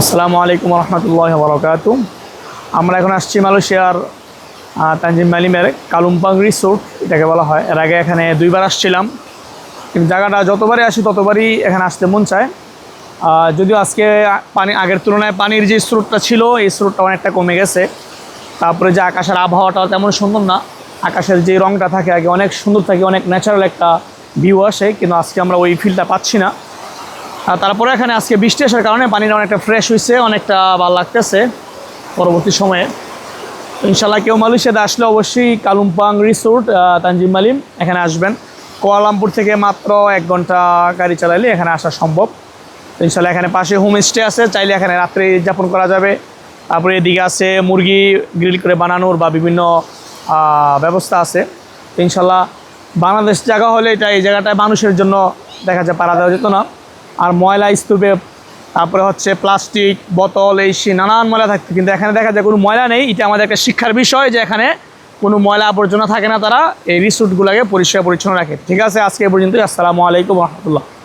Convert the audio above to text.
আসসালামু আলাইকুম রহমতুল্লাহ বরকাত আমরা এখন আসছি মালয়েশিয়ার তানজিম মালিমের কালুমপাং রিসোর্ট, এটাকে বলা হয়। এর আগে এখানে দুইবার আসছিলাম, কিন্তু জায়গাটা যতবারই আসি ততবারই এখানে আসতে মন চায়। যদিও আজকে পানি, আগের তুলনায় পানির যে স্রোতটা ছিল, এই স্রোতটা অনেকটা কমে গেছে। তারপরে যে আকাশের আবহাওয়াটা তেমন সুন্দর না। আকাশের যে রংটা থাকে আগে অনেক সুন্দর থাকে, অনেক ন্যাচারাল একটা ভিউ আসে, কিন্তু আজকে আমরা ওই ফিলটা পাচ্ছি না। তারপরে এখানে আজকে বৃষ্টি আসার কারণে পানিটা অনেকটা ফ্রেশ হয়েছে অনেকটা ভালো লাগতেছে পরবর্তী সময়ে। ইনশাল্লাহ কেউ মালয়েশিয়াতে আসলে অবশ্যই কালুম্পাং রিসোর্ট তানজিম মালিম এখানে আসবেন। কোয়ালামপুর থেকে মাত্র এক ঘণ্টা গাড়ি চালালে এখানে আসা সম্ভব। ইনশাল্লাহ এখানে পাশে হোমস্টে আছে, চাইলে এখানে রাত্রে যাপন করা যাবে। তারপরে এদিকে আছে মুরগি গ্রিল করে বানানোর বা বিভিন্ন ব্যবস্থা আছে। ইনশাল্লাহ বাংলাদেশ জায়গা হলে এটা এই জায়গাটায় মানুষের জন্য দেখা যায় পাড়া দেওয়া যেত না। আর ময়লা স্তূপে, তারপরে হচ্ছে প্লাস্টিক, বোতল, এই নানান ময়লা থাকতো। কিন্তু এখানে দেখা যায় কোনো ময়লা নেই। এটা আমাদের একটা শিক্ষার বিষয় যে এখানে কোনো ময়লা আবর্জনা থাকে না তারা। এই রিসোর্টগুলোকে পরিষ্কার পরিচ্ছন্ন রাখে। ঠিক আছে, আজকে পর্যন্ত আসসালামু আলাইকুম রহমতুল্লাহ।